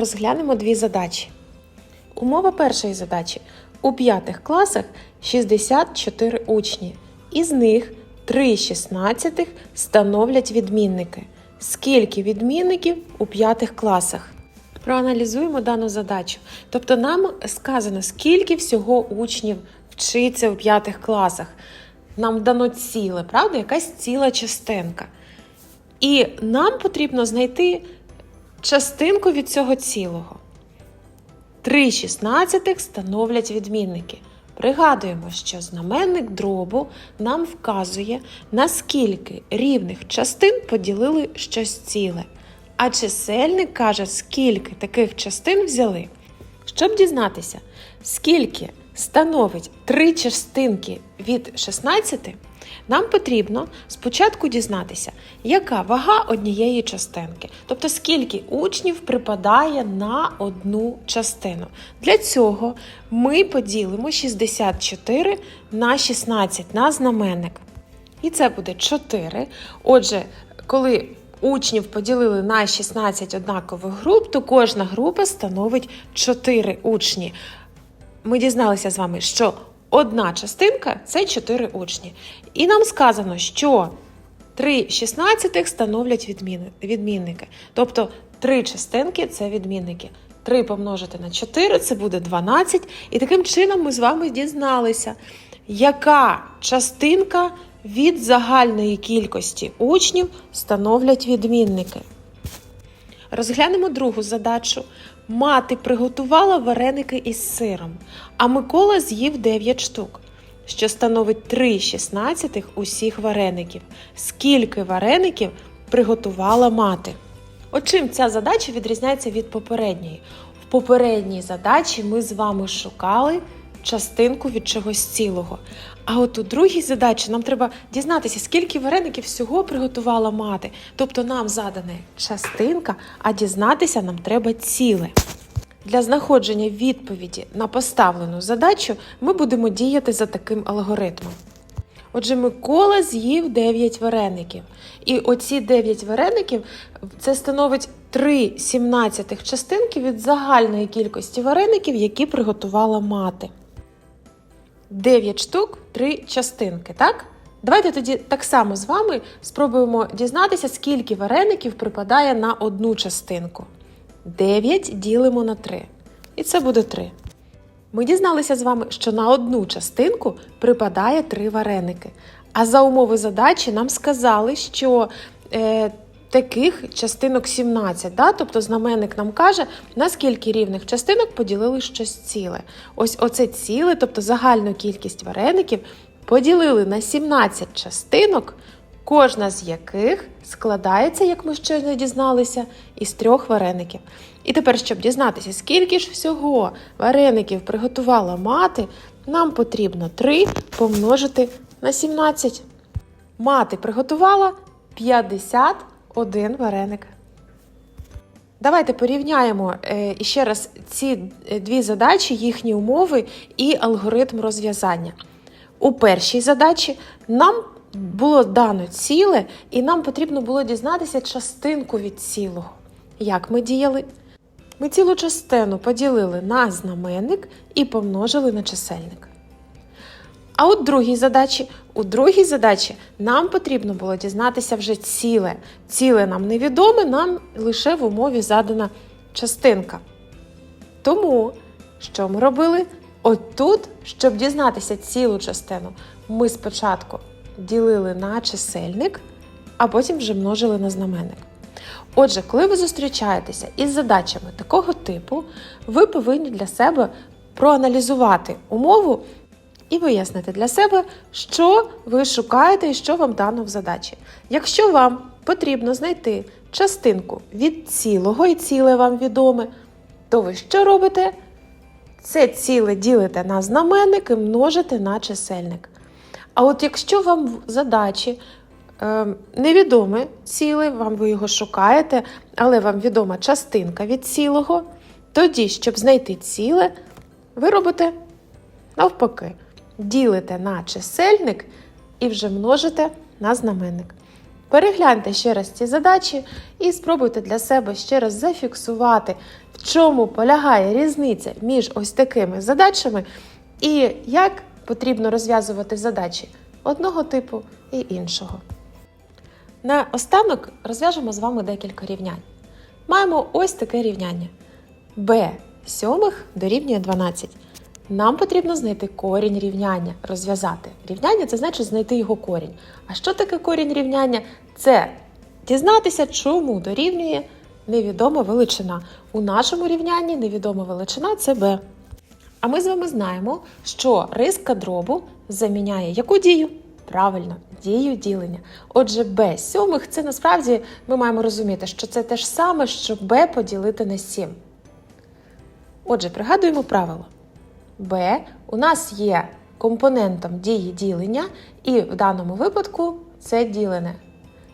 Розглянемо дві задачі. Умова першої задачі. У п'ятих класах 64 учні. Із них 3 шістнадцятих становлять відмінники. Скільки відмінників у п'ятих класах? Проаналізуємо дану задачу. Тобто нам сказано, скільки всього учнів вчиться у п'ятих класах. Нам дано ціле, правда? Якась ціла частинка. І нам потрібно знайти частинку від цього цілого. 3 шістнадцятих становлять відмінники. Пригадуємо, що знаменник дробу нам вказує, наскільки рівних частин поділили щось ціле. А чисельник каже, скільки таких частин взяли. Щоб дізнатися, скільки становить три частинки від 16, нам потрібно спочатку дізнатися, яка вага однієї частинки, тобто скільки учнів припадає на одну частину. Для цього ми поділимо 64 на 16 на знаменник. І це буде 4. Отже, коли учнів поділили на 16 однакових груп, то кожна група становить 4 учні. Ми дізналися з вами, що одна частинка це 4 учні. І нам сказано, що 3 шістнадцятих становлять відмінники. Тобто 3 частинки це відмінники. 3 помножити на 4 це буде 12. І таким чином ми з вами дізналися, яка частинка від загальної кількості учнів становлять відмінники. Розглянемо другу задачу. Мати приготувала вареники із сиром, а Микола з'їв 9 штук, що становить 3 шістнадцятих усіх вареників. Скільки вареників приготувала мати? От чим ця задача відрізняється від попередньої? В попередній задачі ми з вами шукали частинку від чогось цілого. А от у другій задачі нам треба дізнатися, скільки вареників всього приготувала мати. Тобто нам задана частинка, а дізнатися нам треба ціле. Для знаходження відповіді на поставлену задачу ми будемо діяти за таким алгоритмом. Отже, Микола з'їв 9 вареників. І оці 9 вареників це становить 3 сімнадцятих частинки від загальної кількості вареників, які приготувала мати. 9 штук, 3 частинки, так? Давайте тоді так само з вами спробуємо дізнатися, скільки вареників припадає на одну частинку. 9 ділимо на 3. І це буде 3. Ми дізналися з вами, що на одну частинку припадає 3 вареники. А за умови задачі нам сказали, що е, таких частинок 17. Да? Тобто знаменник нам каже, на скільки рівних частинок поділили щось ціле. Ось оце ціле, тобто загальну кількість вареників, поділили на 17 частинок, кожна з яких складається, як ми щойно дізналися, із трьох вареників. І тепер, щоб дізнатися, скільки ж всього вареників приготувала мати, нам потрібно 3 помножити на 17. Мати приготувала 51 вареник. Давайте порівняємо е, іще раз ці е, дві задачі, їхні умови і алгоритм розв'язання. У першій задачі нам було дано ціле, і нам потрібно було дізнатися частинку від цілого. Як ми діяли? Ми цілу частину поділили на знаменник і помножили на чисельник. А у другій задачі, у другій задачі нам потрібно було дізнатися вже ціле. Ціле нам невідоме, нам лише в умові задана частинка. Тому, що ми робили? От тут, щоб дізнатися цілу частину, ми спочатку ділили на чисельник, а потім вже множили на знаменник. Отже, коли ви зустрічаєтеся із задачами такого типу, ви повинні для себе проаналізувати умову і вияснити для себе, що ви шукаєте і що вам дано в задачі. Якщо вам потрібно знайти частинку від цілого і ціле вам відоме, то ви що робите? Це ціле ділите на знаменник і множите на чисельник. А от якщо вам в задачі е, невідоме ціле, вам ви його шукаєте, але вам відома частинка від цілого, тоді, щоб знайти ціле, ви робите навпаки. Ділите на чисельник і вже множите на знаменник. Перегляньте ще раз ці задачі і спробуйте для себе ще раз зафіксувати, в чому полягає різниця між ось такими задачами і як потрібно розв'язувати задачі одного типу і іншого. На останок розв'яжемо з вами декілька рівнянь. Маємо ось таке рівняння. b сьомих дорівнює 12. Нам потрібно знайти корінь рівняння, розв'язати. Рівняння це значить знайти його корінь. А що таке корінь рівняння? Це дізнатися, чому дорівнює невідома величина. У нашому рівнянні невідома величина це b. А ми з вами знаємо, що риска дробу заміняє яку дію? Правильно, дію ділення. Отже, b сьомих це насправді ми маємо розуміти, що це те ж саме, що b поділити на 7. Отже, пригадуємо правило. B у нас є компонентом дії ділення, і в даному випадку це ділене.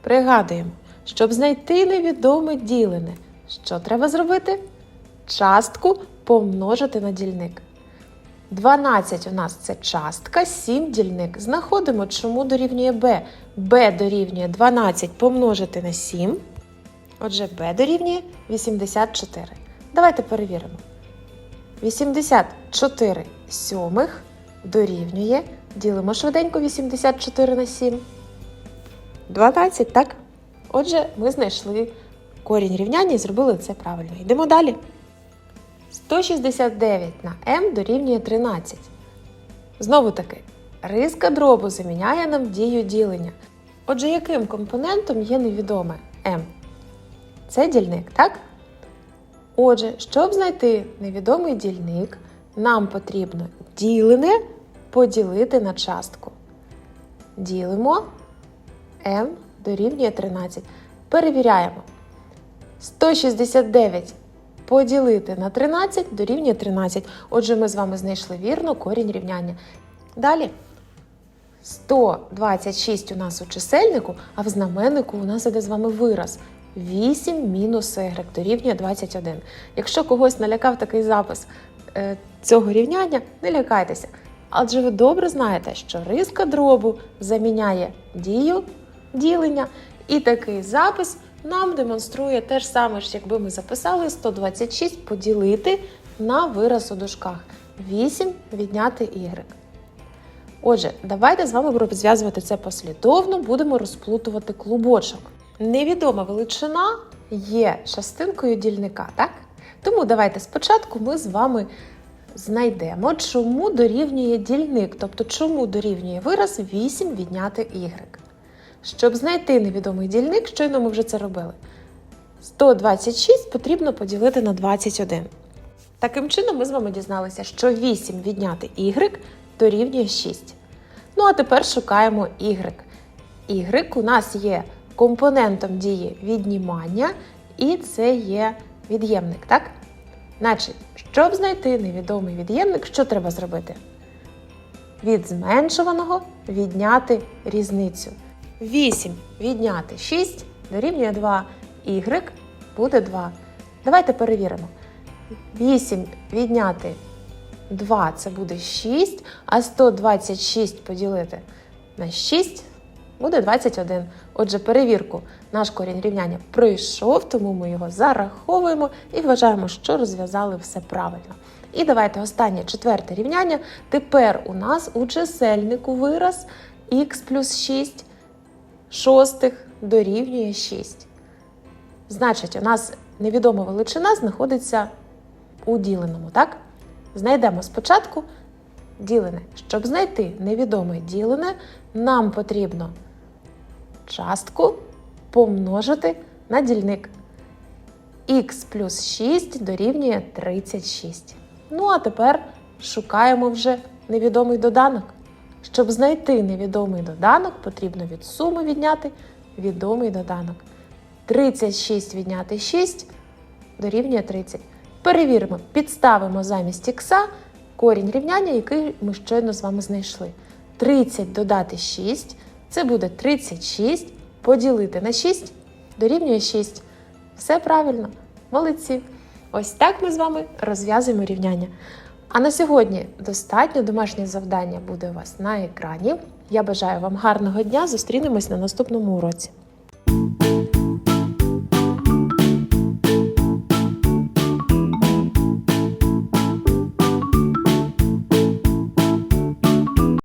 Пригадуємо, щоб знайти невідоме ділене, що треба зробити? Частку помножити на дільник. 12 у нас це частка, 7 дільник. Знаходимо, чому дорівнює b. b дорівнює 12 помножити на 7. Отже, b дорівнює 84. Давайте перевіримо. 84 сьомих дорівнює. Ділимо швиденько 84 на 7. 12, так? Отже, ми знайшли корінь рівняння і зробили це правильно. Йдемо далі. 169 на m дорівнює 13. Знову таки, риска дробу заміняє нам дію ділення. Отже, яким компонентом є невідоме m? Це дільник, так? Отже, щоб знайти невідомий дільник, нам потрібно ділене поділити на частку. Ділимо m дорівнює 13. Перевіряємо. 169 поділити на 13 дорівнює 13. Отже, ми з вами знайшли вірно корінь рівняння. Далі 126 у нас у чисельнику, а в знаменнику у нас іде з вами вираз. 8 мінус y дорівнює 21. Якщо когось налякав такий запис е, цього рівняння, не лякайтеся. Адже ви добре знаєте, що риска дробу заміняє дію ділення, і такий запис нам демонструє те ж саме, ж, якби ми записали 126 поділити на вираз у дужках. 8 відняти y. Отже, давайте з вами розв'язувати це послідовно, будемо розплутувати клубочок. Невідома величина є частинкою дільника, так? Тому давайте спочатку ми з вами знайдемо, чому дорівнює дільник, тобто чому дорівнює вираз 8 відняти y. Щоб знайти невідомий дільник, щойно ми вже це робили. 126 потрібно поділити на 21. Таким чином, ми з вами дізналися, що 8 відняти y дорівнює 6. Ну, а тепер шукаємо y. y у нас є компонентом дії віднімання, і це є від'ємник, так? Значить, щоб знайти невідомий від'ємник, що треба зробити? Від зменшуваного відняти різницю. 8 відняти 6 дорівнює 2. Y буде 2. Давайте перевіримо. 8 відняти 2 це буде 6, а 126 поділити на 6 буде 21. Отже, перевірку наш корінь рівняння пройшов, тому ми його зараховуємо і вважаємо, що розв'язали все правильно. І давайте останнє четверте рівняння. Тепер у нас у чисельнику вираз х плюс 6 шостих дорівнює 6. Значить, у нас невідома величина знаходиться у діленому, так? Знайдемо спочатку ділене. Щоб знайти невідоме ділене, нам потрібно частку помножити на дільник. Х плюс 6 дорівнює 36. Ну, а тепер шукаємо вже невідомий доданок. Щоб знайти невідомий доданок, потрібно від суми відняти відомий доданок. 36 відняти 6 дорівнює 30. Перевіримо, підставимо замість х корінь рівняння, який ми щойно з вами знайшли. 30 додати 6 це буде 36. Поділити на 6 дорівнює 6. Все правильно, молодці. Ось так ми з вами розв'язуємо рівняння. А на сьогодні достатньо домашнє завдання буде у вас на екрані. Я бажаю вам гарного дня. Зустрінемось на наступному уроці.